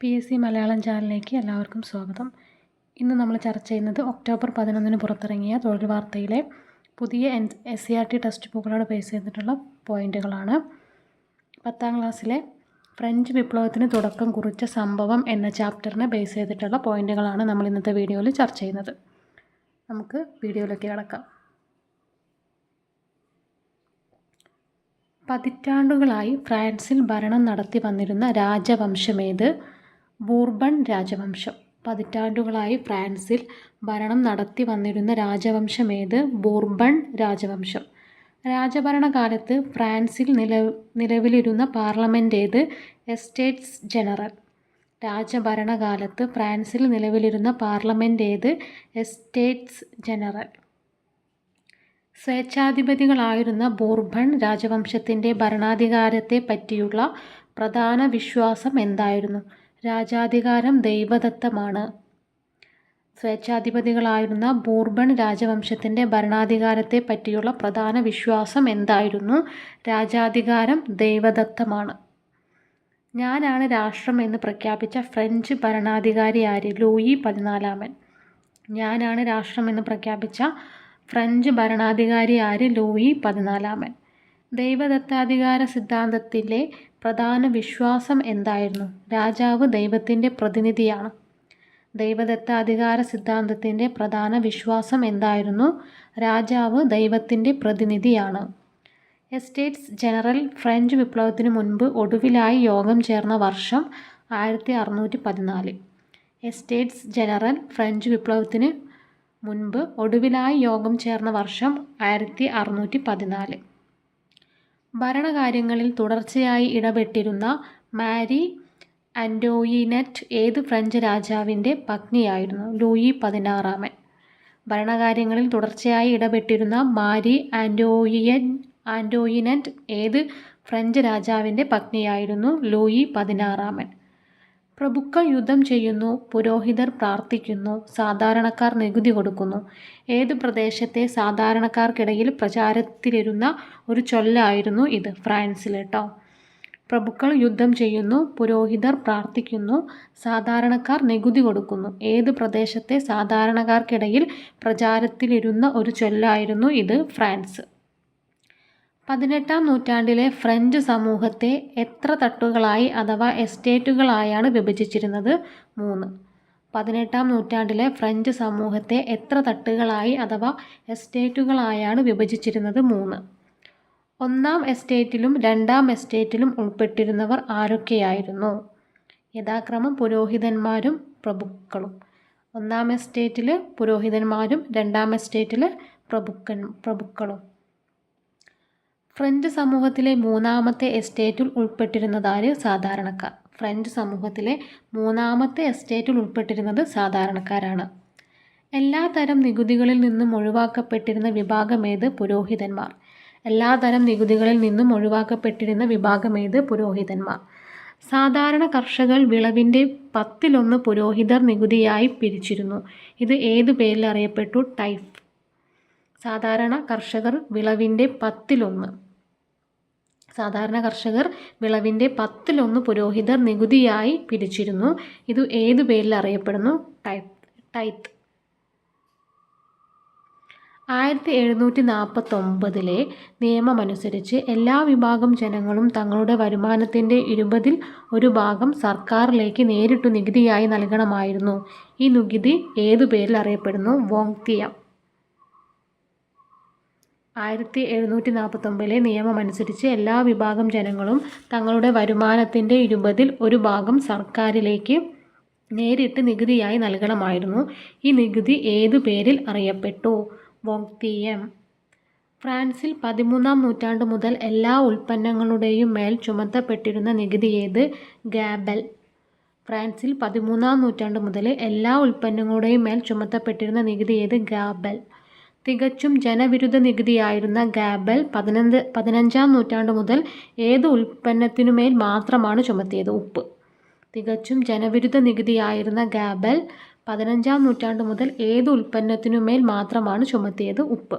P S C Malayalam ചാനലിലേക്ക് എല്ലാവർക്കും സ്വാഗതം. ഇന്ന് നമ്മൾ ചർച്ച ചെയ്യുന്നത് ഒക്ടോബർ പതിനൊന്നിന് പുറത്തിറങ്ങിയ തൊഴിൽ വാർത്തയിലെ പുതിയ N S C R T text ബുക്കുകളോട് base ചെയ്തിട്ടുള്ള പോയിന്റുകളാണ്. പത്താം ക്ലാസ്സിലെ ഫ്രഞ്ച് വിപ്ലവത്തിന് തുടക്കം കുറിച്ച സംഭവം എന്ന ചാപ്റ്ററിനെ ബേസ് ചെയ്തിട്ടുള്ള പോയിന്റുകളാണ് നമ്മൾ ഇന്നത്തെ വീഡിയോയിൽ ചർച്ച ചെയ്യുന്നത്. നമുക്ക് വീഡിയോയിലേക്ക് കിടക്കാം. പതിറ്റാണ്ടുകളായി ഫ്രാൻസിൽ ഭരണം നടത്തി വന്നിരുന്ന രാജവംശമേത് ബൂർബൺ രാജവംശം. പതിറ്റാണ്ടുകളായി ഫ്രാൻസിൽ ഭരണം നടത്തി വന്നിരുന്ന രാജവംശമേത് ബൂർബൺ രാജവംശം. രാജഭരണകാലത്ത് ഫ്രാൻസിൽ നില നിലവിലിരുന്ന പാർലമെന്റ് ഏത്? Estates general. രാജഭരണകാലത്ത് ഫ്രാൻസിൽ നിലവിലിരുന്ന പാർലമെന്റ് ഏത്? Estates general. സ്വേച്ഛാധിപതികളായിരുന്ന ബോർബൺ രാജവംശത്തിന്റെ ഭരണാധികാരത്തെ പറ്റിയുള്ള പ്രധാന വിശ്വാസം എന്തായിരുന്നു? രാജാധികാരം ദൈവദത്തമാണ്. സ്വേച്ഛാധിപതികളായിരുന്ന ബൂർബൺ രാജവംശത്തിന്റെ ഭരണാധികാരത്തെ പറ്റിയുള്ള പ്രധാന വിശ്വാസം എന്തായിരുന്നു? രാജാധികാരം ദൈവദത്തമാണ്. ഞാനാണ് രാഷ്ട്രം എന്ന് പ്രഖ്യാപിച്ച ഫ്രഞ്ച് ഭരണാധികാരി ആര്? ലൂയി പതിനാലാമൻ. ഞാനാണ് രാഷ്ട്രം എന്ന് പ്രഖ്യാപിച്ച ഫ്രഞ്ച് ഭരണാധികാരി ആര്? ലൂയി പതിനാലാമൻ. ദൈവദത്താധികാര സിദ്ധാന്തത്തിലെ പ്രധാന വിശ്വാസം എന്തായിരുന്നു? രാജാവ് ദൈവത്തിന്റെ പ്രതിനിധിയാണ്. ദൈവദത്താധികാര സിദ്ധാന്തത്തിന്റെ പ്രധാന വിശ്വാസം എന്തായിരുന്നു? രാജാവ് ദൈവത്തിന്റെ പ്രതിനിധിയാണ്. എസ്റ്റേറ്റ്സ് ജനറൽ ഫ്രഞ്ച് വിപ്ലവത്തിനു മുൻപ് ഒടുവിലായി യോഗം ചേർന്ന വർഷം ആയിരത്തി അറുന്നൂറ്റി പതിനാല് എസ്റ്റേറ്റ്സ് ജനറൽ ഫ്രഞ്ച് വിപ്ലവത്തിന് മുൻപ് ഒടുവിലായി യോഗം ചേർന്ന വർഷം ആയിരത്തി അറുന്നൂറ്റി പതിനാല് ഭരണകാര്യങ്ങളിൽ തുടർച്ചയായി ഇടപെട്ടിരുന്ന മാരി ആൻഡോയിനറ്റ് ഏത് ഫ്രഞ്ച് രാജാവിന്റെ പത്നിയായിരുന്നു? ലൂയി പതിനാറാമൻ. ഭരണകാര്യങ്ങളിൽ തുടർച്ചയായി ഇടപെട്ടിരുന്ന മാരി ആൻഡോയിയൻ ആൻഡോയിനറ്റ് ഏത് ഫ്രഞ്ച് രാജാവിന്റെ പത്നിയായിരുന്നു? ലൂയി പതിനാറാമൻ. പ്രഭുക്കൾ യുദ്ധം ചെയ്യുന്നു പുരോഹിതർ പ്രാർത്ഥിക്കുന്നു സാധാരണക്കാർ നികുതി കൊടുക്കുന്നു. ഏത് പ്രദേശത്തെ സാധാരണക്കാർക്കിടയിൽ പ്രചാരത്തിലിരുന്ന ഒരു ചൊല്ലായിരുന്നു ഇത്? ഫ്രാൻസിൽ കേട്ടോ പ്രഭുക്കൾ യുദ്ധം ചെയ്യുന്നു പുരോഹിതർ പ്രാർത്ഥിക്കുന്നു സാധാരണക്കാർ നികുതി കൊടുക്കുന്നു. ഏത് പ്രദേശത്തെ സാധാരണക്കാർക്കിടയിൽ പ്രചാരത്തിലിരുന്ന ഒരു ചൊല്ലായിരുന്നു ഇത്? ഫ്രാൻസ്. പതിനെട്ടാം നൂറ്റാണ്ടിലെ ഫ്രഞ്ച് സമൂഹത്തെ എത്ര തട്ടുകളായി അഥവാ എസ്റ്റേറ്റുകളായാണ് വിഭജിച്ചിരുന്നത്? മൂന്ന്. പതിനെട്ടാം നൂറ്റാണ്ടിലെ ഫ്രഞ്ച് സമൂഹത്തെ എത്ര തട്ടുകളായി അഥവാ എസ്റ്റേറ്റുകളായാണ് വിഭജിച്ചിരുന്നത്? മൂന്ന്. ഒന്നാം എസ്റ്റേറ്റിലും രണ്ടാം എസ്റ്റേറ്റിലും ഉൾപ്പെട്ടിരുന്നവർ ആരൊക്കെയായിരുന്നു? യഥാക്രമം പുരോഹിതന്മാരും പ്രഭുക്കളും. ഒന്നാം എസ്റ്റേറ്റിൽ പുരോഹിതന്മാരും രണ്ടാം എസ്റ്റേറ്റിൽ പ്രഭുക്കൻ പ്രഭുക്കളും. ഫ്രഞ്ച് സമൂഹത്തിലെ മൂന്നാമത്തെ എസ്റ്റേറ്റിൽ ഉൾപ്പെട്ടിരുന്നതാര് സാധാരണക്കാർ. ഫ്രഞ്ച് സമൂഹത്തിലെ മൂന്നാമത്തെ എസ്റ്റേറ്റിൽ ഉൾപ്പെട്ടിരുന്നത് സാധാരണക്കാരാണ്. എല്ലാതരം നികുതികളിൽ നിന്നും ഒഴിവാക്കപ്പെട്ടിരുന്ന വിഭാഗമേത് പുരോഹിതന്മാർ. എല്ലാതരം നികുതികളിൽ നിന്നും ഒഴിവാക്കപ്പെട്ടിരുന്ന വിഭാഗമേത് പുരോഹിതന്മാർ. സാധാരണ കർഷകർ വിളവിന്റെ പത്തിലൊന്ന് പുരോഹിതർ നികുതിയായി പിരിച്ചിരുന്നു. ഇത് ഏത് പേരിൽ അറിയപ്പെട്ടു? ടൈഫ്. സാധാരണ കർഷകർ വിളവിന്റെ പത്തിലൊന്ന്. സാധാരണ കർഷകർ വിളവിന്റെ പത്തിലൊന്ന് പുരോഹിതർ നികുതിയായി പിരിച്ചിരുന്നു. ഇത് ഏതു പേരിൽ അറിയപ്പെടുന്നു? Tithe tithe. ആയിരത്തി എഴുന്നൂറ്റി നാൽപ്പത്തൊമ്പതിലെ നിയമമനുസരിച്ച് എല്ലാ വിഭാഗം ജനങ്ങളും തങ്ങളുടെ വരുമാനത്തിന്റെ ഇരുപതിൽ ഒരു ഭാഗം സർക്കാരിലേക്ക് നേരിട്ടു നികുതിയായി നൽകണമായിരുന്നു. ഈ നികുതി ഏതു പേരിൽ അറിയപ്പെടുന്നു? വോങ്തിയം ആയിരത്തി എഴുന്നൂറ്റി നാൽപ്പത്തൊമ്പതിലെ നിയമമനുസരിച്ച് എല്ലാ വിഭാഗം ജനങ്ങളും തങ്ങളുടെ വരുമാനത്തിന്റെ ഇരുപതിൽ ഒരു ഭാഗം സർക്കാരിലേക്ക് നേരിട്ട് നികുതിയായി നൽകണമായിരുന്നു. ഈ നികുതി ഏതു പേരിൽ അറിയപ്പെട്ടു? വോങ്തിയം ഫ്രാൻസിൽ പതിമൂന്നാം നൂറ്റാണ്ട് മുതൽ എല്ലാ ഉൽപ്പന്നങ്ങളുടെയും മേൽ ചുമത്തപ്പെട്ടിരുന്ന നികുതി ഏത്? ഗാബൽ. ഫ്രാൻസിൽ പതിമൂന്നാം നൂറ്റാണ്ട് മുതൽ എല്ലാ ഉൽപ്പന്നങ്ങളുടെയും മേൽ ചുമത്തപ്പെട്ടിരുന്ന നികുതി ഏത്? ഗാബൽ. തികച്ചും ജനവിരുദ്ധ നികുതിയായിരുന്ന ഗാബൽ പതിനഞ്ച് പതിനഞ്ചാം നൂറ്റാണ്ട് മുതൽ ഏത് ഉൽപ്പന്നത്തിനുമേൽ മാത്രമാണ് ചുമത്തിയത്? ഉപ്പ്. തികച്ചും ജനവിരുദ്ധ നികുതിയായിരുന്ന ഗാബൽ പതിനഞ്ചാം നൂറ്റാണ്ട് മുതൽ ഏത് ഉൽപ്പന്നത്തിനുമേൽ മാത്രമാണ് ചുമത്തിയത്? ഉപ്പ്.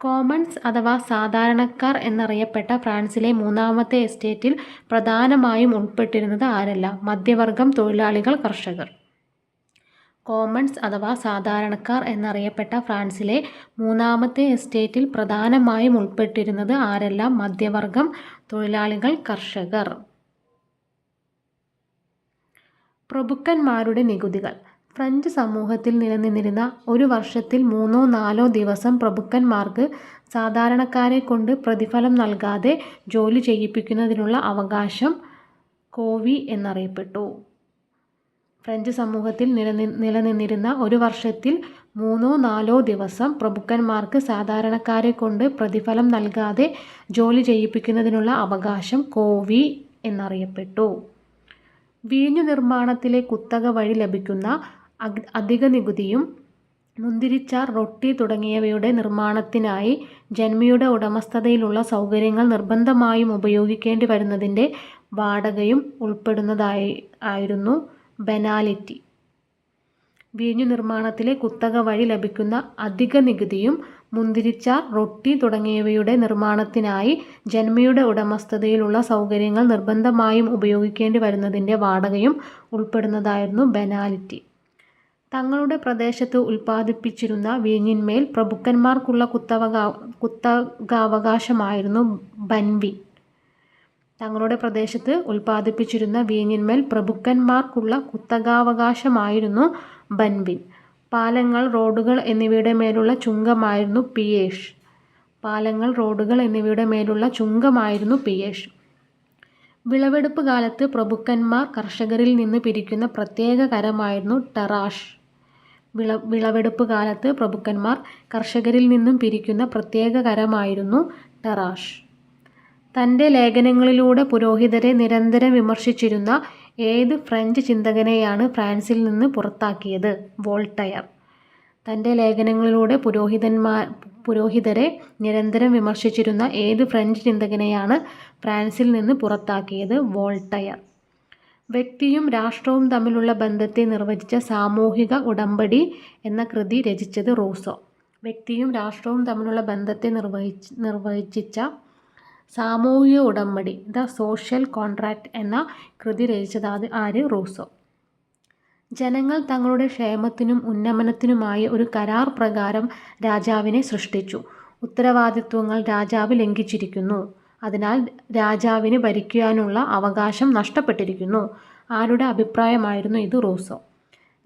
കോമൺസ് അഥവാ സാധാരണക്കാർ എന്നറിയപ്പെട്ട ഫ്രാൻസിലെ മൂന്നാമത്തെ എസ്റ്റേറ്റിൽ പ്രധാനമായും ഉൾപ്പെട്ടിരുന്നത് ആരല്ല? മധ്യവർഗം തൊഴിലാളികൾ കർഷകർ. കോമൺസ് അഥവാ സാധാരണക്കാർ എന്നറിയപ്പെട്ട ഫ്രാൻസിലെ മൂന്നാമത്തെ എസ്റ്റേറ്റിൽ പ്രധാനമായും ഉൾപ്പെട്ടിരുന്നത് ആരെല്ലാം? മധ്യവർഗം തൊഴിലാളികൾ കർഷകർ. പ്രഭുക്കന്മാരുടെ നികുതികൾ. ഫ്രഞ്ച് സമൂഹത്തിൽ നിലനിന്നിരുന്ന ഒരു വർഷത്തിൽ മൂന്നോ നാലോ ദിവസം പ്രഭുക്കന്മാർക്ക് സാധാരണക്കാരെ കൊണ്ട് പ്രതിഫലം നൽകാതെ ജോലി ചെയ്യിപ്പിക്കുന്നതിനുള്ള അവകാശം കോവി എന്നറിയപ്പെട്ടു. ഫ്രഞ്ച് സമൂഹത്തിൽ നിലനിന്നിരുന്ന ഒരു വർഷത്തിൽ മൂന്നോ നാലോ ദിവസം പ്രഭുക്കന്മാർക്ക് സാധാരണക്കാരെ കൊണ്ട് പ്രതിഫലം നൽകാതെ ജോലി ചെയ്യിപ്പിക്കുന്നതിനുള്ള അവകാശം കോവി എന്നറിയപ്പെട്ടു. വീഞ്ഞു നിർമ്മാണത്തിലെ കുത്തക വഴി ലഭിക്കുന്ന അധിക നികുതിയും മുന്തിരിച്ചാർ റൊട്ടി തുടങ്ങിയവയുടെ നിർമ്മാണത്തിനായി ജന്മിയുടെ ഉടമസ്ഥതയിലുള്ള സൗകര്യങ്ങൾ നിർബന്ധമായും ഉപയോഗിക്കേണ്ടി വരുന്നതിന്റെ വാടകയും ഉൾപ്പെടുന്നതായിരുന്നു ബെനാലിറ്റി. വീഞ്ഞു നിർമ്മാണത്തിലെ കുത്തക വഴി ലഭിക്കുന്ന അധിക നികുതിയും മുന്തിരിച്ച റൊട്ടി തുടങ്ങിയവയുടെ നിർമ്മാണത്തിനായി ജന്മയുടെ ഉടമസ്ഥതയിലുള്ള സൗകര്യങ്ങൾ നിർബന്ധമായും ഉപയോഗിക്കേണ്ടി വരുന്നതിന്റെ വാടകയും ഉൾപ്പെടുന്നതായിരുന്നു ബെനാലിറ്റി. തങ്ങളുടെ പ്രദേശത്ത് ഉൽപ്പാദിപ്പിച്ചിരുന്ന വീഞ്ഞിന്മേൽ പ്രഭുക്കന്മാർക്കുള്ള കുത്തവകാ കുത്തകാവകാശമായിരുന്നു ബൻവിൻ. തങ്ങളുടെ പ്രദേശത്ത് ഉൽപ്പാദിപ്പിച്ചിരുന്ന വീഞ്ഞിന്മേൽ പ്രഭുക്കന്മാർക്കുള്ള കുത്തകാവകാശമായിരുന്നു ബൻവിൻ. പാലങ്ങൾ, റോഡുകൾ എന്നിവയുടെ മേലുള്ള ചുങ്കമായിരുന്നു പിയേഷ്. പാലങ്ങൾ, റോഡുകൾ എന്നിവയുടെ മേലുള്ള ചുങ്കമായിരുന്നു പിയേഷ്. വിളവെടുപ്പ് കാലത്ത് പ്രഭുക്കന്മാർ കർഷകരിൽ നിന്ന് പിരിക്കുന്ന പ്രത്യേക കരമായിരുന്നു ടെറാഷ്. വിളവെടുപ്പ് കാലത്ത് പ്രഭുക്കന്മാർ കർഷകരിൽ നിന്നും പിരിക്കുന്ന പ്രത്യേക കരമായിരുന്നു ടെറാഷ്. തന്റെ ലേഖനങ്ങളിലൂടെ പുരോഹിതരെ നിരന്തരം വിമർശിച്ചിരുന്ന ഏത് ഫ്രഞ്ച് ചിന്തകനെയാണ് ഫ്രാൻസിൽ നിന്ന് പുറത്താക്കിയത്? വോൾട്ടയർ. തന്റെ ലേഖനങ്ങളിലൂടെ പുരോഹിതന്മാർ പുരോഹിതരെ നിരന്തരം വിമർശിച്ചിരുന്ന ഏത് ഫ്രഞ്ച് ചിന്തകനെയാണ് ഫ്രാൻസിൽ നിന്ന് പുറത്താക്കിയത്? വോൾട്ടയർ. വ്യക്തിയും രാഷ്ട്രവും തമ്മിലുള്ള ബന്ധത്തെ നിർവചിച്ച സാമൂഹിക ഉടമ്പടി എന്ന കൃതി രചിച്ചത് റൂസോ. വ്യക്തിയും രാഷ്ട്രവും തമ്മിലുള്ള ബന്ധത്തെ നിർവഹിച്ച് നിർവചിച്ച സാമൂഹിക ഉടമ്പടി ദ സോഷ്യൽ കോൺട്രാക്ട് എന്ന കൃതി രചിച്ചത് അത് ആര്? റൂസോ. ജനങ്ങൾ തങ്ങളുടെ ക്ഷേമത്തിനും ഉന്നമനത്തിനുമായി ഒരു കരാർ പ്രകാരം രാജാവിനെ സൃഷ്ടിച്ചു. ഉത്തരവാദിത്വങ്ങൾ രാജാവ് ലംഘിച്ചിരിക്കുന്നു. അതിനാൽ രാജാവിന് ഭരിക്കുവാനുള്ള അവകാശം നഷ്ടപ്പെട്ടിരിക്കുന്നു. ആരുടെ അഭിപ്രായമായിരുന്നു ഇത്? റൂസോ.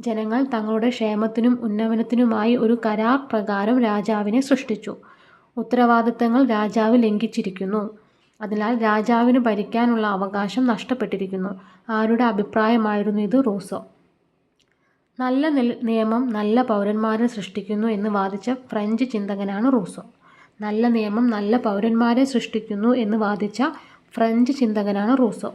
ജനങ്ങൾ തങ്ങളുടെ ക്ഷേമത്തിനും ഉന്നമനത്തിനുമായി ഒരു കരാർ പ്രകാരം രാജാവിനെ സൃഷ്ടിച്ചു. ഉത്തരവാദിത്തങ്ങൾ രാജാവ് ലംഘിച്ചിരിക്കുന്നു. അതിനാൽ രാജാവിന് ഭരിക്കാനുള്ള അവകാശം നഷ്ടപ്പെട്ടിരിക്കുന്നു. ആരുടെ അഭിപ്രായമായിരുന്നു ഇത്? റൂസോ. നല്ല നിയമം നല്ല പൗരന്മാരെ സൃഷ്ടിക്കുന്നു എന്ന് വാദിച്ച ഫ്രഞ്ച് ചിന്തകനാണ് റൂസോ. നല്ല നിയമം നല്ല പൗരന്മാരെ സൃഷ്ടിക്കുന്നു എന്ന് വാദിച്ച ഫ്രഞ്ച് ചിന്തകനാണ് റൂസോ.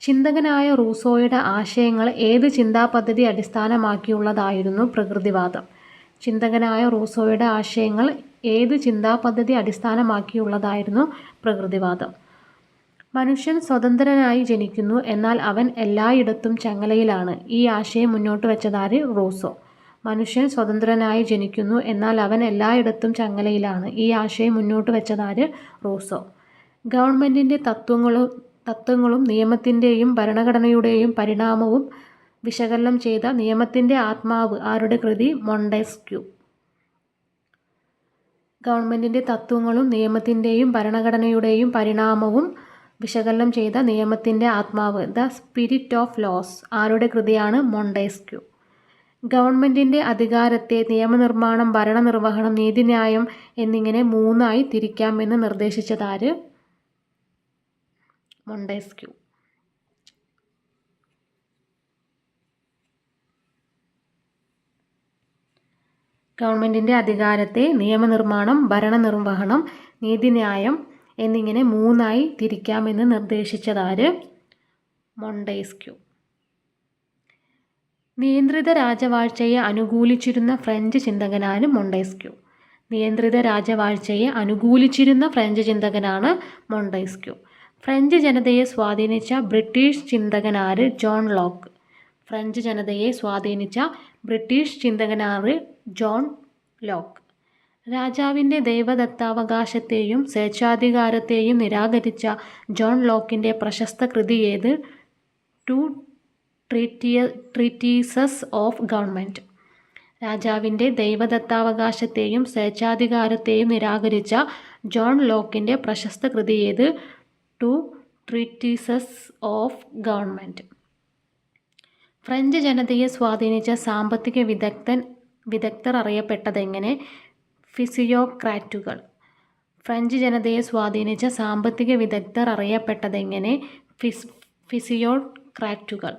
ചിന്തകനായ റൂസോയുടെ ആശയങ്ങൾ ഏത് ചിന്താപദ്ധതി അടിസ്ഥാനമാക്കിയുള്ളതായിരുന്നു? പ്രകൃതിവാദം. ചിന്തകനായ റൂസോയുടെ ആശയങ്ങൾ ഏത് ചിന്താപദ്ധതി അടിസ്ഥാനമാക്കിയുള്ളതായിരുന്നു? പ്രകൃതിവാദം. മനുഷ്യൻ സ്വതന്ത്രനായി ജനിക്കുന്നു, എന്നാൽ അവൻ എല്ലായിടത്തും ചങ്ങലയിലാണ്. ഈ ആശയം മുന്നോട്ട് വെച്ചതാര് റൂസോ. മനുഷ്യൻ സ്വതന്ത്രനായി ജനിക്കുന്നു, എന്നാൽ അവൻ എല്ലായിടത്തും ചങ്ങലയിലാണ്. ഈ ആശയം മുന്നോട്ട് വെച്ചതാര് റൂസോ. ഗവൺമെന്റിന്റെ തത്വങ്ങളും തത്വങ്ങളും നിയമത്തിന്റെയും ഭരണഘടനയുടെയും പരിണാമവും വിശകലനം ചെയ്ത നിയമത്തിന്റെ ആത്മാവ് ആരുടെ കൃതി? മോണ്ടെസ്ക്യൂ. ഗവൺമെന്റിന്റെ തത്വങ്ങളും നിയമത്തിന്റെയും ഭരണഘടനയുടെയും പരിണാമവും വിശകലനം ചെയ്ത നിയമത്തിന്റെ ആത്മാവ് ദ സ്പിരിറ്റ് ഓഫ് ലോസ് ആരുടെ കൃതിയാണ്? മൊണ്ടേസ്ക്യൂ ഗവൺമെന്റിന്റെ അധികാരത്തെ നിയമനിർമ്മാണം, ഭരണനിർവഹണം, നീതിന്യായം എന്നിങ്ങനെ മൂന്നായി തിരിക്കാമെന്ന് നിർദ്ദേശിച്ചതാര്? മോണ്ടെസ്ക്യൂ. ഗവൺമെന്റിന്റെ അധികാരത്തെ നിയമനിർമ്മാണം, ഭരണനിർവഹണം, നീതിന്യായം എന്നിങ്ങനെ മൂന്നായി തിരിക്കാമെന്ന് നിർദ്ദേശിച്ചതാര്? മൊണ്ടേസ്ക്യൂ നിയന്ത്രിത രാജവാഴ്ചയെ അനുകൂലിച്ചിരുന്ന ഫ്രഞ്ച് ചിന്തകനാണ് മൊണ്ടേസ്ക്യൂ നിയന്ത്രിത രാജവാഴ്ചയെ അനുകൂലിച്ചിരുന്ന ഫ്രഞ്ച് ചിന്തകനാണ് മൊണ്ടേസ്ക്യൂ ഫ്രഞ്ച് ജനതയെ സ്വാധീനിച്ച ബ്രിട്ടീഷ് ചിന്തകനാര്? John Locke. ഫ്രഞ്ച് ജനതയെ സ്വാധീനിച്ച ബ്രിട്ടീഷ് ചിന്തകനാണ് ജോൺ ലോക്ക്. രാജാവിന്റെ ദൈവദത്താവകാശത്തെയും സ്വേച്ഛാധികാരത്തെയും നിരാകരിച്ച ജോൺ ലോക്കിന്റെ പ്രശസ്ത കൃതി ഏത്? Two treatises of government. രാജാവിന്റെ ദൈവദത്താവകാശത്തെയും സ്വേച്ഛാധികാരത്തെയും നിരാകരിച്ച ജോൺ ലോക്കിന്റെ പ്രശസ്ത കൃതി ഏത്? Two treatises of government. French ജനതയെ സ്വാധീനിച്ച സാമ്പത്തിക വിദഗ്ധൻ വിദഗ്ധർ അറിയപ്പെട്ടതെങ്ങനെ ഫിസിയോക്രാറ്റുകൾ. ഫ്രഞ്ച് ജനതയെ സ്വാധീനിച്ച സാമ്പത്തിക വിദഗ്ധർ അറിയപ്പെട്ടതെങ്ങനെ ഫിസ് ഫിസിയോക്രാറ്റുകൾ.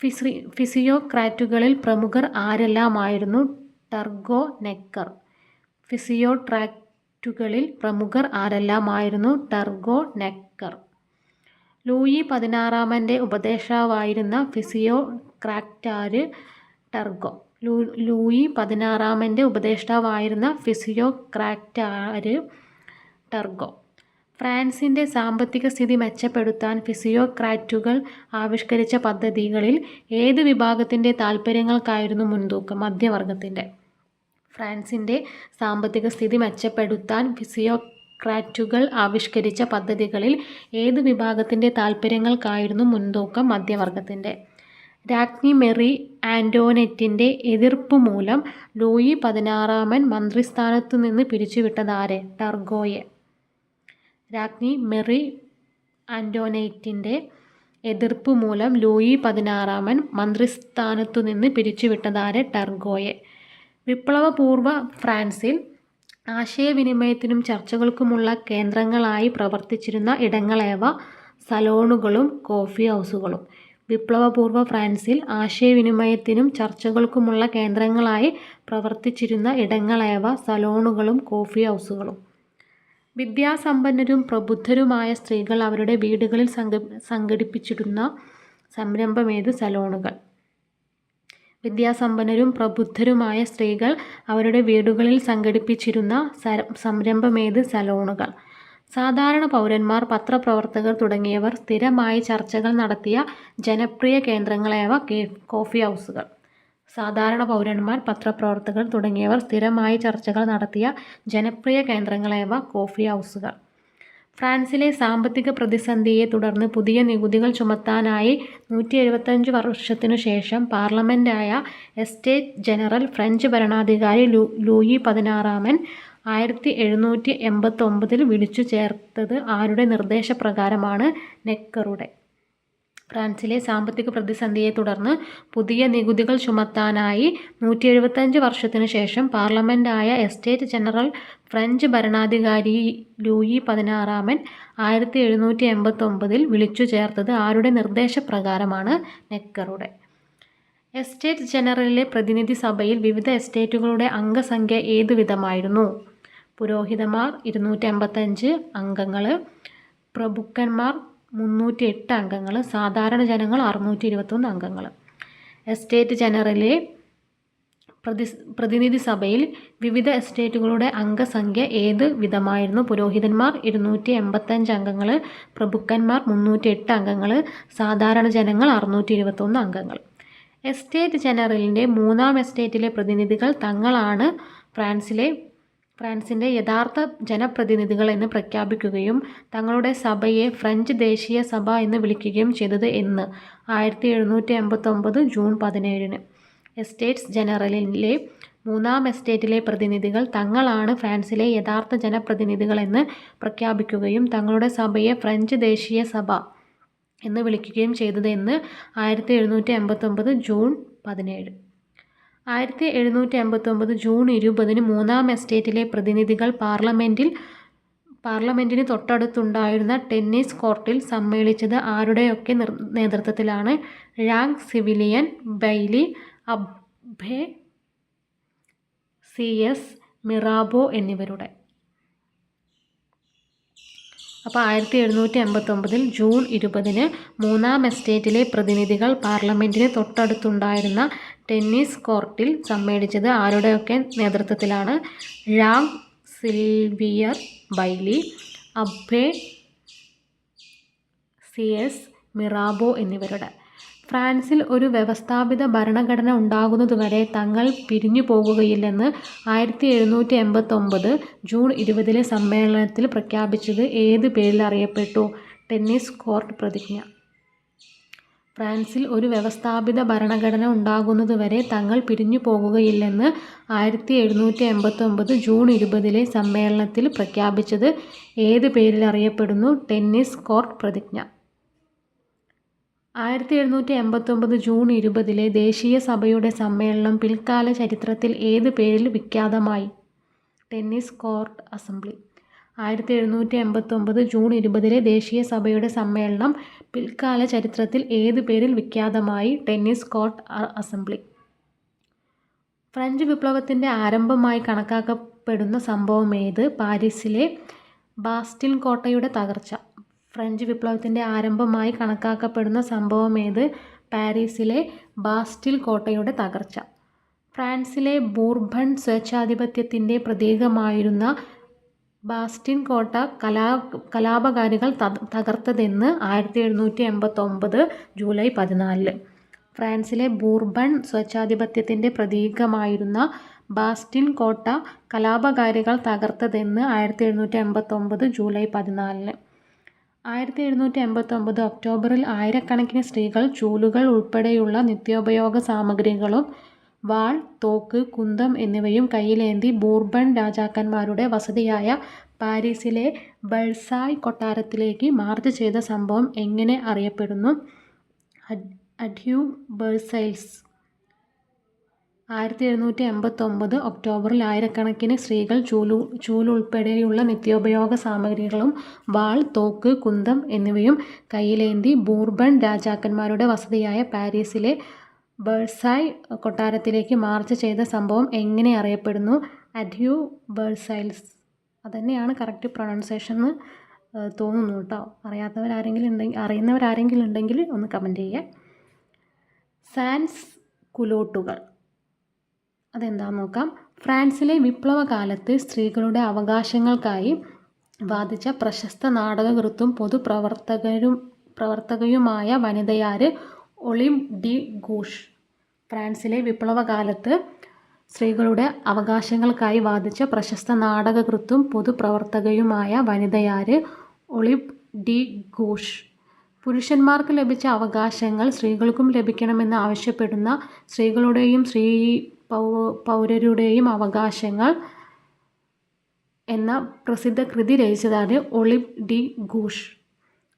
ഫിസി ഫിസിയോക്രാറ്റുകളിൽ പ്രമുഖർ ആരെല്ലാമായിരുന്നു? Turgot Necker. ഫിസിയോട്രാക്റ്റുകളിൽ പ്രമുഖർ ആരെല്ലാമായിരുന്നു? Turgot Necker. ലൂയി പതിനാറാമന്റെ ഉപദേഷ്ടാവായിരുന്ന ഫിസിയോക്രാറ്റാര്? ടർഗോ. ലൂയി പതിനാറാമന്റെ ഉപദേഷ്ടാവായിരുന്ന ഫിസിയോക്രാറ്റാര് ടർഗോ. ഫ്രാൻസിന്റെ സാമ്പത്തിക സ്ഥിതി മെച്ചപ്പെടുത്താൻ ഫിസിയോക്രാറ്റുകൾ ആവിഷ്കരിച്ച പദ്ധതികളിൽ ഏത് വിഭാഗത്തിന്റെ താൽപ്പര്യങ്ങൾക്കായിരുന്നു മുൻതൂക്കം? മധ്യവർഗത്തിന്റെ. ഫ്രാൻസിന്റെ സാമ്പത്തിക സ്ഥിതി മെച്ചപ്പെടുത്താൻ ഫിസിയോക്രാറ്റുകൾ ആവിഷ്കരിച്ച പദ്ധതികളിൽ ഏത് വിഭാഗത്തിന്റെ താൽപ്പര്യങ്ങൾക്കായിരുന്നു മുൻതൂക്കം? മധ്യവർഗത്തിന്റെ. രാജ്ഞി മെറി ആന്റോനെറ്റിന്റെ എതിർപ്പ് മൂലം ലൂയി പതിനാറാമൻ മന്ത്രിസ്ഥാനത്തു നിന്ന് പിരിച്ചുവിട്ടതാരെ? ടർഗോയെ. രാജ്ഞി മെറി ആന്റോനൈറ്റിന്റെ എതിർപ്പ് മൂലം ലൂയി പതിനാറാമൻ മന്ത്രിസ്ഥാനത്തു നിന്ന് പിരിച്ചുവിട്ടതാരെ? ടർഗോയെ. വിപ്ലവപൂർവ ഫ്രാൻസിൽ ആശയവിനിമയത്തിനും ചർച്ചകൾക്കുമുള്ള കേന്ദ്രങ്ങളായി പ്രവർത്തിച്ചിരുന്ന ഇടങ്ങളേവ സലോണുകളും കോഫി ഹൗസുകളും വിപ്ലവപൂർവ ഫ്രാൻസിൽ ആശയവിനിമയത്തിനും ചർച്ചകൾക്കുമുള്ള കേന്ദ്രങ്ങളായി പ്രവർത്തിച്ചിരുന്ന ഇടങ്ങളേവ സലോണുകളും കോഫി ഹൗസുകളും. വിദ്യാസമ്പന്നരും പ്രബുദ്ധരുമായ സ്ത്രീകൾ അവരുടെ വീടുകളിൽ സംഘ സംഘടിപ്പിച്ചിരുന്ന സംരംഭമേത് സലോണുകൾ. വിദ്യാസമ്പന്നരും പ്രബുദ്ധരുമായ സ്ത്രീകൾ അവരുടെ വീടുകളിൽ സംഘടിപ്പിച്ചിരുന്ന സംരംഭമേത് സലോണുകൾ. സാധാരണ പൗരന്മാർ പത്രപ്രവർത്തകർ തുടങ്ങിയവർ സ്ഥിരമായി ചർച്ചകൾ നടത്തിയ ജനപ്രിയ കേന്ദ്രങ്ങളേവ കോഫി ഹൗസുകൾ. സാധാരണ പൗരന്മാർ പത്രപ്രവർത്തകർ തുടങ്ങിയവർ സ്ഥിരമായി ചർച്ചകൾ നടത്തിയ ജനപ്രിയ കേന്ദ്രങ്ങളേവ കോഫി ഹൗസുകൾ. ഫ്രാൻസിലെ സാമ്പത്തിക പ്രതിസന്ധിയെ തുടർന്ന് പുതിയ നികുതികൾ ചുമത്താനായി നൂറ്റി എഴുപത്തഞ്ച് വർഷത്തിനു ശേഷം പാർലമെന്റായ എസ്റ്റേറ്റ് ജനറൽ ഫ്രഞ്ച് ഭരണാധികാരി ലൂയി പതിനാറാമൻ ആയിരത്തി എഴുന്നൂറ്റി എൺപത്തൊമ്പതിൽ വിളിച്ചു ചേർത്തത് ആരുടെ നിർദ്ദേശപ്രകാരമാണ്? നെക്കറുടെ. ഫ്രാൻസിലെ സാമ്പത്തിക പ്രതിസന്ധിയെ തുടർന്ന് പുതിയ നികുതികൾ ചുമത്താനായി നൂറ്റി എഴുപത്തഞ്ച് വർഷത്തിനു ശേഷം പാർലമെന്റായ എസ്റ്റേറ്റ് ജനറൽ ഫ്രഞ്ച് ഭരണാധികാരി ലൂയി പതിനാറാമൻ ആയിരത്തി എഴുന്നൂറ്റി എൺപത്തൊമ്പതിൽ വിളിച്ചു ചേർത്തത് ആരുടെ നിർദ്ദേശപ്രകാരമാണ്? നെക്കറുടെ. എസ്റ്റേറ്റ് ജനറലിലെ പ്രതിനിധി സഭയിൽ വിവിധ എസ്റ്റേറ്റുകളുടെ അംഗസംഖ്യ ഏതു വിധമായിരുന്നു പുരോഹിതന്മാർ ഇരുന്നൂറ്റി അമ്പത്തഞ്ച് അംഗങ്ങൾ പ്രഭുക്കന്മാർ മുന്നൂറ്റി എട്ട് അംഗങ്ങൾ സാധാരണ ജനങ്ങൾ അറുന്നൂറ്റി ഇരുപത്തൊന്ന് അംഗങ്ങൾ എസ്റ്റേറ്റ് ജനറലിലെ പ്രതി പ്രതിനിധി സഭയിൽ വിവിധ എസ്റ്റേറ്റുകളുടെ അംഗസംഖ്യ ഏത് വിധമായിരുന്നു? പുരോഹിതന്മാർ ഇരുന്നൂറ്റി എൺപത്തഞ്ച് അംഗങ്ങൾ പ്രഭുക്കന്മാർ മുന്നൂറ്റി എട്ട് അംഗങ്ങൾ സാധാരണ ജനങ്ങൾ അറുന്നൂറ്റി ഇരുപത്തൊന്ന് അംഗങ്ങൾ എസ്റ്റേറ്റ് ജനറലിന്റെ മൂന്നാം എസ്റ്റേറ്റിലെ പ്രതിനിധികൾ തങ്ങളാണ് ഫ്രാൻസിലെ ഫ്രാൻസിന്റെ യഥാർത്ഥ ജനപ്രതിനിധികൾ എന്ന് പ്രഖ്യാപിക്കുകയും തങ്ങളുടെ സഭയെ ഫ്രഞ്ച് ദേശീയ സഭ എന്ന് വിളിക്കുകയും ചെയ്തത് എന്ന് ആയിരത്തി എഴുന്നൂറ്റി എൺപത്തൊമ്പത് ജൂൺ പതിനേഴിന്. എസ്റ്റേറ്റ്സ് ജനറലിലെ മൂന്നാം എസ്റ്റേറ്റിലെ പ്രതിനിധികൾ തങ്ങളാണ് ഫ്രാൻസിലെ യഥാർത്ഥ ജനപ്രതിനിധികൾ എന്ന് പ്രഖ്യാപിക്കുകയും തങ്ങളുടെ സഭയെ ഫ്രഞ്ച് ദേശീയ സഭ എന്ന് വിളിക്കുകയും ചെയ്തത് എന്ന് ആയിരത്തി എഴുന്നൂറ്റി എൺപത്തൊമ്പത് ജൂൺ പതിനേഴ്. ആയിരത്തി എഴുന്നൂറ്റി അമ്പത്തൊമ്പത് ജൂൺ ഇരുപതിന് മൂന്നാം എസ്റ്റേറ്റിലെ പ്രതിനിധികൾ പാർലമെന്റിൽ പാർലമെന്റിന് തൊട്ടടുത്തുണ്ടായിരുന്ന ടെന്നീസ് കോർട്ടിൽ സമ്മേളിച്ചത് ആരുടെയൊക്കെ നേതൃത്വത്തിലാണ്? Jean Sylvain Bailly Abbe Sieyes Mirabeau എന്നിവരുടെ. അപ്പോൾ ആയിരത്തി എഴുന്നൂറ്റി അമ്പത്തൊമ്പതിൽ ജൂൺ ഇരുപതിന് മൂന്നാം എസ്റ്റേറ്റിലെ പ്രതിനിധികൾ പാർലമെന്റിന് തൊട്ടടുത്തുണ്ടായിരുന്ന ടെന്നീസ് കോർട്ടിൽ സമ്മേളിച്ചത് ആരുടെയൊക്കെ നേതൃത്വത്തിലാണ്? Jean Sylvain Bailly Abbe Sieyes Mirabeau എന്നിവരുടെ. ഫ്രാൻസിൽ ഒരു വ്യവസ്ഥാപിത ഭരണഘടന ഉണ്ടാകുന്നതുവരെ തങ്ങൾ പിരിഞ്ഞു പോകുകയില്ലെന്ന് ആയിരത്തി എഴുന്നൂറ്റി എൺപത്തൊമ്പത് ജൂൺ ഇരുപതിലെ സമ്മേളനത്തിൽ പ്രഖ്യാപിച്ചത് ഏത് പേരിൽ അറിയപ്പെട്ടു? ടെന്നീസ് കോർട്ട് പ്രതിജ്ഞ. ഫ്രാൻസിൽ ഒരു വ്യവസ്ഥാപിത ഭരണഘടന ഉണ്ടാകുന്നതുവരെ തങ്ങൾ പിരിഞ്ഞു പോകുകയില്ലെന്ന് ആയിരത്തി എഴുന്നൂറ്റി എൺപത്തൊമ്പത് ജൂൺ ഇരുപതിലെ സമ്മേളനത്തിൽ പ്രഖ്യാപിച്ചത് ഏത് പേരിൽ അറിയപ്പെടുന്നു? ടെന്നീസ് കോർട്ട് പ്രതിജ്ഞ. ആയിരത്തി എഴുന്നൂറ്റി എൺപത്തൊമ്പത് ജൂൺ ഇരുപതിലെ ദേശീയ സഭയുടെ സമ്മേളനം പിൽക്കാല ചരിത്രത്തിൽ ഏത് പേരിൽ വിഖ്യാതമായി? Tennis court assembly. ആയിരത്തി എഴുന്നൂറ്റി എൺപത്തൊമ്പത് ജൂൺ ഇരുപതിലെ ദേശീയ സഭയുടെ സമ്മേളനം പിൽക്കാല ചരിത്രത്തിൽ ഏത് പേരിൽ വിഖ്യാതമായി? Tennis court assembly. ഫ്രഞ്ച് വിപ്ലവത്തിന്റെ ആരംഭമായി കണക്കാക്കപ്പെടുന്ന സംഭവം ഏത്? പാരീസിലെ ബാസ്റ്റിൻ കോട്ടയുടെ തകർച്ച. ഫ്രഞ്ച് വിപ്ലവത്തിന്റെ ആരംഭമായി കണക്കാക്കപ്പെടുന്ന സംഭവം ഏത്? പാരീസിലെ ബാസ്റ്റിൽ കോട്ടയുടെ തകർച്ച. ഫ്രാൻസിലെ ബൂർബൺ സ്വേച്ഛാധിപത്യത്തിന്റെ പ്രതീകമായിരുന്ന ബാസ്റ്റിൻ കോട്ട കലാ കലാപകാരികൾ തകർത്തതെന്ന് ആയിരത്തി എഴുന്നൂറ്റി എൺപത്തൊമ്പത് ജൂലൈ പതിനാലിൽ ഫ്രാൻസിലെ ബൂർബൺ സ്വച്ഛാധിപത്യത്തിന്റെ പ്രതീകമായിരുന്ന ബാസ്റ്റിൻ കോട്ട കലാപകാരികൾ തകർത്തതെന്ന് ആയിരത്തി എഴുന്നൂറ്റി എൺപത്തൊമ്പത് ജൂലൈ പതിനാലിന്. ആയിരത്തി എഴുന്നൂറ്റി എൺപത്തൊമ്പത് ഒക്ടോബറിൽ ആയിരക്കണക്കിന് സ്ത്രീകൾ ചൂലുകൾ ഉൾപ്പെടെയുള്ള നിത്യോപയോഗ സാമഗ്രികളും വാൾ തോക്ക് കുന്തം എന്നിവയും കയ്യിലേന്തി ബൂർബൺ രാജാക്കന്മാരുടെ വസതിയായ പാരീസിലെ ബൾസായ് കൊട്ടാരത്തിലേക്ക് മാർച്ച് ചെയ്ത സംഭവം എങ്ങനെ അറിയപ്പെടുന്നു? അഡ്യൂ ബേഴ്സൈൽസ് ആയിരത്തി എഴുന്നൂറ്റി എൺപത്തൊമ്പത് ഒക്ടോബറിൽ ആയിരക്കണക്കിന് സ്ത്രീകൾ ചൂലു ചൂലുൾപ്പെടെയുള്ള നിത്യോപയോഗ സാമഗ്രികളും വാൾ തോക്ക് കുന്തം എന്നിവയും കയ്യിലേന്തി ബൂർബൺ രാജാക്കന്മാരുടെ വസതിയായ പാരീസിലെ ബേഴ്സായ് കൊട്ടാരത്തിലേക്ക് മാർച്ച് ചെയ്ത സംഭവം എങ്ങനെ അറിയപ്പെടുന്നു? അഡ്യൂ ബേഴ്സൈൽസ് അതുതന്നെയാണ് കറക്റ്റ് പ്രൊണൗൺസേഷൻ എന്ന് തോന്നുന്നു കേട്ടോ. അറിയാത്തവരാരെങ്കിലും ഉണ്ടെങ്കിൽ അറിയുന്നവരാരെങ്കിലും ഉണ്ടെങ്കിൽ ഒന്ന് കമന്റ് ചെയ്യുക സാൻസ് കുലോട്ടുകൾ അതെന്താണെന്ന് നോക്കാം. ഫ്രാൻസിലെ വിപ്ലവകാലത്ത് സ്ത്രീകളുടെ അവകാശങ്ങൾക്കായി വാദിച്ച പ്രശസ്ത നാടകകൃത്തും പൊതുപ്രവർത്തകരും പ്രവർത്തകയുമായ വനിതയാര് ഒളിം ഡി ഗൂഷ്. ഫ്രാൻസിലെ വിപ്ലവകാലത്ത് സ്ത്രീകളുടെ അവകാശങ്ങൾക്കായി വാദിച്ച പ്രശസ്ത നാടകകൃത്തും പൊതുപ്രവർത്തകയുമായ വനിതയാര് ഒളിബ് ഡി ഗൂഷ്. പുരുഷന്മാർക്ക് ലഭിച്ച അവകാശങ്ങൾ സ്ത്രീകൾക്കും ലഭിക്കണമെന്ന് ആവശ്യപ്പെടുന്ന സ്ത്രീകളുടെയും സ്ത്രീ പൗരരുടെയും അവകാശങ്ങൾ എന്ന പ്രസിദ്ധ കൃതി രചിച്ചതാണ് ഒളിബ് ഡി ഗൂഷ്.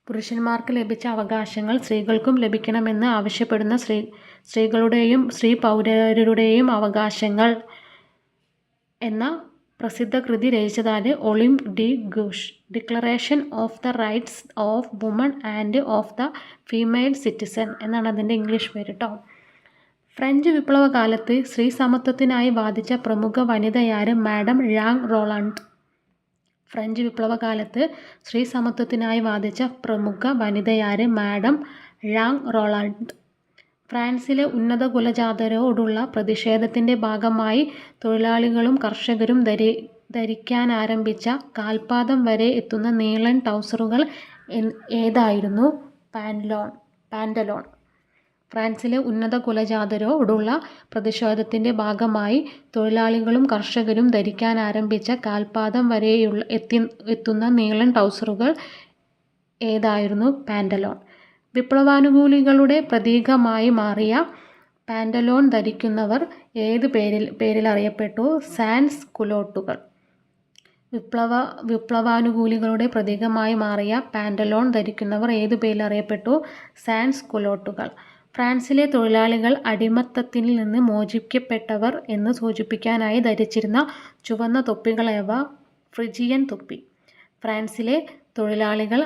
പുരുഷന്മാർക്ക് ലഭിച്ച അവകാശങ്ങൾ സ്ത്രീകൾക്കും ലഭിക്കണമെന്ന് ആവശ്യപ്പെടുന്ന സ്ത്രീ സ്ത്രീകളുടെയും സ്ത്രീ പൗരരുടെയും അവകാശങ്ങൾ എന്ന പ്രസിദ്ധ കൃതി രചിച്ചതാണ് Olympe de Gouges declaration of the rights of woman and of the female citizen എന്നാണ് അതിന്റെ ഇംഗ്ലീഷ് പേര് കേട്ടോ ഫ്രഞ്ച് വിപ്ലവകാലത്ത് സ്ത്രീ സമത്വത്തിനായി വാദിച്ച പ്രമുഖ വനിതയാണ് മാഡം ഴാങ് റോളണ്ട്. ഫ്രഞ്ച് വിപ്ലവകാലത്ത് സ്ത്രീ സമത്വത്തിനായി വാദിച്ച പ്രമുഖ വനിതയാര് മാഡം ഴാങ് റോളണ്ട് ഫ്രാൻസിലെ ഉന്നത കുലജാതരോടുള്ള പ്രതിഷേധത്തിന്റെ ഭാഗമായി തൊഴിലാളികളും കർഷകരും ധരി ധരിക്കാനാരംഭിച്ച കാൽപാദം വരെ എത്തുന്ന നീളൻ ടൗസറുകൾ ഏതായിരുന്നു? പാൻലോൺ പാന്റലോൺ ഫ്രാൻസിലെ ഉന്നത കുലജാതരോടുള്ള പ്രതിഷേധത്തിന്റെ ഭാഗമായി തൊഴിലാളികളും കർഷകരും ധരിക്കാൻ ആരംഭിച്ച കാൽപാദം വരെയുള്ള എത്തി എത്തുന്ന നീളൻ ട്രൗസറുകൾ ഏതായിരുന്നു? പാൻഡലോൺ വിപ്ലവാനുകൂലികളുടെ പ്രതീകമായി മാറിയ പാൻഡലോൺ ധരിക്കുന്നവർ ഏത് പേരിൽ പേരിൽ അറിയപ്പെട്ടു? സാൻസ് കുലോട്ടുകൾ. വിപ്ലവ വിപ്ലവാനുകൂലികളുടെ പ്രതീകമായി മാറിയ പാൻഡലോൺ ധരിക്കുന്നവർ ഏത് പേരിൽ അറിയപ്പെട്ടു? സാൻസ് കുലോട്ടുകൾ. ഫ്രാൻസിലെ തൊഴിലാളികൾ അടിമത്തത്തിൽ നിന്ന് മോചിപ്പിക്കപ്പെട്ടവർ എന്ന് സൂചിപ്പിക്കാനായി ധരിച്ചിരുന്ന ചുവന്ന തൊപ്പികളേവ ഫ്രിജിയൻ തൊപ്പി. ഫ്രാൻസിലെ തൊഴിലാളികൾ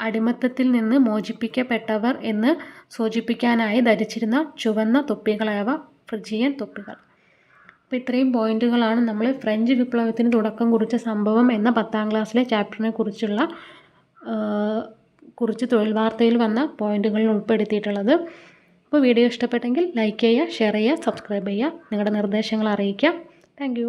അടിമത്തത്തിൽ നിന്ന് മോചിപ്പിക്കപ്പെട്ടവർ എന്ന് സൂചിപ്പിക്കാനായി ധരിച്ചിരുന്ന ചുവന്ന തൊപ്പികളേവ ഫ്രിജിയൻ തൊപ്പികൾ. അപ്പോൾ ഇത്രയും പോയിന്റുകളാണ് നമ്മൾ ഫ്രഞ്ച് വിപ്ലവത്തിന് തുടക്കം കുറിച്ച സംഭവം എന്ന പത്താം ക്ലാസ്സിലെ ചാപ്റ്ററിനെ കുറിച്ചുള്ള കുറിച്ച് തൊഴിൽ വാർത്തയിൽ വന്ന പോയിന്റുകളിൽ ഉൾപ്പെടുത്തിയിട്ടുള്ളത്. അപ്പോൾ വീഡിയോ ഇഷ്ടപ്പെട്ടെങ്കിൽ ലൈക്ക് ചെയ്യുക ഷെയർ ചെയ്യുക സബ്സ്ക്രൈബ് ചെയ്യുക. നിങ്ങളുടെ നിർദ്ദേശങ്ങൾ അറിയിക്കുക. താങ്ക്